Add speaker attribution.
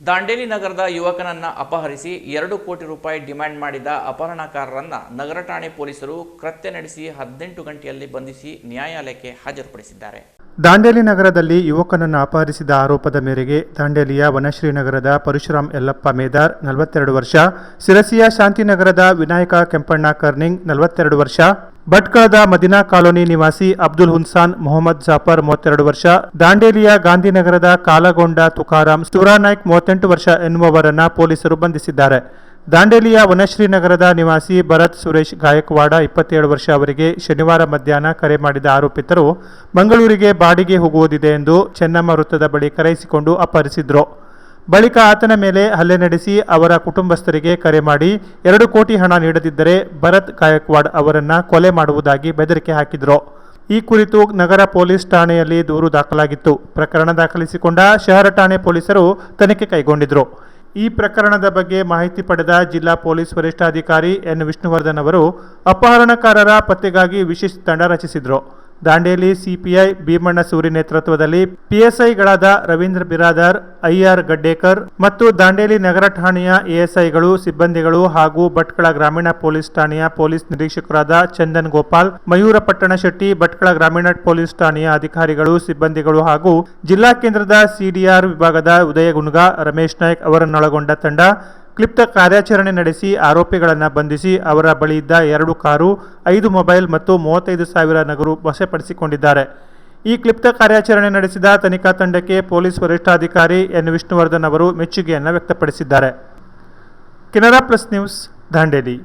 Speaker 1: ದಾಂಡೇಲಿ ನಗರದ ಯುವಕನನ್ನ ಅಪಹರಿಸಿ ಎರಡು ಕೋಟಿ ರೂಪಾಯಿ ಡಿಮ್ಯಾಂಡ್ ಮಾಡಿದ ಅಪಹರಣಕಾರರನ್ನ ನಗರ ಠಾಣೆ ಪೊಲೀಸರು ಕೃತ್ಯ ನಡೆಸಿ ಹದಿನೆಂಟು ಗಂಟೆಯಲ್ಲಿ ಬಂಧಿಸಿ ನ್ಯಾಯಾಲಯಕ್ಕೆ ಹಾಜರುಪಡಿಸಿದ್ದಾರೆ.
Speaker 2: ದಾಂಡೇಲಿ ನಗರದಲ್ಲಿ ಯುವಕನನ್ನು ಅಪಹರಿಸಿದ ಆರೋಪದ ಮೇರೆಗೆ ದಾಂಡೇಲಿಯ ವನಶ್ರೀ ನಗರದ ಪರಶುರಾಮ್ ಯಲ್ಲಪ್ಪ ಮೇದಾರ್ ನಲವತ್ತೆರಡು ವರ್ಷ ಸಿರಸಿಯ ಶಾಂತಿನಗರದ ವಿನಾಯಕ ಕೆಂಪಣ್ಣ ಕರ್ನಿಂಗ್ ನಲವತ್ತೆರಡು ವರ್ಷ ಭಟ್ಕಳದ ಮದಿನಾ ಕಾಲೋನಿ ನಿವಾಸಿ ಅಬ್ದುಲ್ ಹುನ್ಸಾನ್ ಮೊಹಮ್ಮದ್ ಜಾಫರ್ ಮೂವತ್ತೆರಡು ವರ್ಷ, ದಾಂಡೇಲಿಯ ಗಾಂಧಿನಗರದ ಕಾಲಗೊಂಡ ತುಕಾರಾಂ ನಾಯ್ಕ್ ಮೂವತ್ತೆಂಟು ವರ್ಷ ಎನ್ನುವವರನ್ನ ಪೊಲೀಸರು ಬಂಧಿಸಿದ್ದಾರೆ. ದಾಂಡೇಲಿಯ ವನಶ್ರೀ ನಗರದ ನಿವಾಸಿ ಭರತ್ ಸುರೇಶ್ ಗಾಯಕ್ವಾಡ ಇಪ್ಪತ್ತೇಳು ವರ್ಷ ಅವರಿಗೆ ಶನಿವಾರ ಮಧ್ಯಾಹ್ನ ಕರೆ ಮಾಡಿದ ಆರೋಪಿತರು, ಮಂಗಳೂರಿಗೆ ಬಾಡಿಗೆ ಹೋಗುವುದಿದೆ ಎಂದು ಚೆನ್ನಮ್ಮ ವೃತ್ತದ ಬಳಿ ಕರೆಯಿಸಿಕೊಂಡು ಅಪಹರಿಸಿದ್ರು. ಬಳಿಕ ಆತನ ಮೇಲೆ ಹಲ್ಲೆ ನಡೆಸಿ ಅವರ ಕುಟುಂಬಸ್ಥರಿಗೆ ಕರೆ ಮಾಡಿ ಎರಡು ಕೋಟಿ ಹಣ ನೀಡದಿದ್ದರೆ ಭರತ್ ಗಾಯಕ್ವಾಡ್ ಅವರನ್ನು ಕೊಲೆ ಮಾಡುವುದಾಗಿ ಬೆದರಿಕೆ ಹಾಕಿದ್ರು. ಈ ಕುರಿತು ನಗರ ಪೊಲೀಸ್ ಠಾಣೆಯಲ್ಲಿ ದೂರು ದಾಖಲಾಗಿತ್ತು. ಪ್ರಕರಣ ದಾಖಲಿಸಿಕೊಂಡ ಶಹರ ಠಾಣೆ ಪೊಲೀಸರು ತನಿಖೆ ಕೈಗೊಂಡಿದ್ರು. ಈ ಪ್ರಕರಣದ ಬಗ್ಗೆ ಮಾಹಿತಿ ಪಡೆದ ಜಿಲ್ಲಾ ಪೊಲೀಸ್ ವರಿಷ್ಠಾಧಿಕಾರಿ ಎನ್. ವಿಷ್ಣುವರ್ಧನ್ ಅವರು, ಅಪಹರಣಕಾರರ ಪತ್ತೆಗಾಗಿ ವಿಶೇಷ ತಂಡ ರಚಿಸಿದ್ರು. ದಾಂಡೇಲಿ ಸಿಪಿಐ ಭೀಮಣ್ಣ ಸೂರಿ ನೇತೃತ್ವದಲ್ಲಿ ಪಿಎಸ್ಐಗಳಾದ ರವೀಂದ್ರ ಬಿರಾದಾರ್, ಐಆರ್ ಗಡ್ಡೇಕರ್ ಮತ್ತು ದಾಂಡೇಲಿ ನಗರ ಠಾಣೆಯ ಎಎಸ್ಐಗಳು, ಸಿಬ್ಬಂದಿಗಳು ಹಾಗೂ ಭಟ್ಕಳ ಗ್ರಾಮೀಣ ಪೊಲೀಸ್ ಠಾಣೆಯ ಪೊಲೀಸ್ ನಿರೀಕ್ಷಕರಾದ ಚಂದನ್ ಗೋಪಾಲ್ ಮಯೂರ ಪಟ್ಟಣ ಶೆಟ್ಟಿ, ಭಟ್ಕಳ ಗ್ರಾಮೀಣ ಪೊಲೀಸ್ ಠಾಣೆಯ ಅಧಿಕಾರಿಗಳು, ಸಿಬ್ಬಂದಿಗಳು ಹಾಗೂ ಜಿಲ್ಲಾ ಕೇಂದ್ರದ ಸಿಡಿಆರ್ ವಿಭಾಗದ ಉದಯ ಗುನ್ಗಾ ರಮೇಶ್ ನಾಯ್ಕ್ ಅವರನ್ನೊಳಗೊಂಡ ತಂಡ ಕ್ಲಿಪ್ತ ಕಾರ್ಯಾಚರಣೆ ನಡೆಸಿ ಆರೋಪಿಗಳನ್ನು ಬಂಧಿಸಿ ಅವರ ಬಳಿ ಇದ್ದ ಎರಡು ಕಾರು, ಐದು ಮೊಬೈಲ್ ಮತ್ತು ಮೂವತ್ತೈದು ಸಾವಿರ ನಗರು ವಶಪಡಿಸಿಕೊಂಡಿದ್ದಾರೆ. ಈ ಕ್ಲಿಪ್ತ ಕಾರ್ಯಾಚರಣೆ ನಡೆಸಿದ ತನಿಖಾ ತಂಡಕ್ಕೆ ಪೊಲೀಸ್ ವರಿಷ್ಠಾಧಿಕಾರಿ ಎನ್. ವಿಷ್ಣುವರ್ಧನ್ ಅವರು ಮೆಚ್ಚುಗೆಯನ್ನು ವ್ಯಕ್ತಪಡಿಸಿದ್ದಾರೆ. Canara plus news, Dandeli.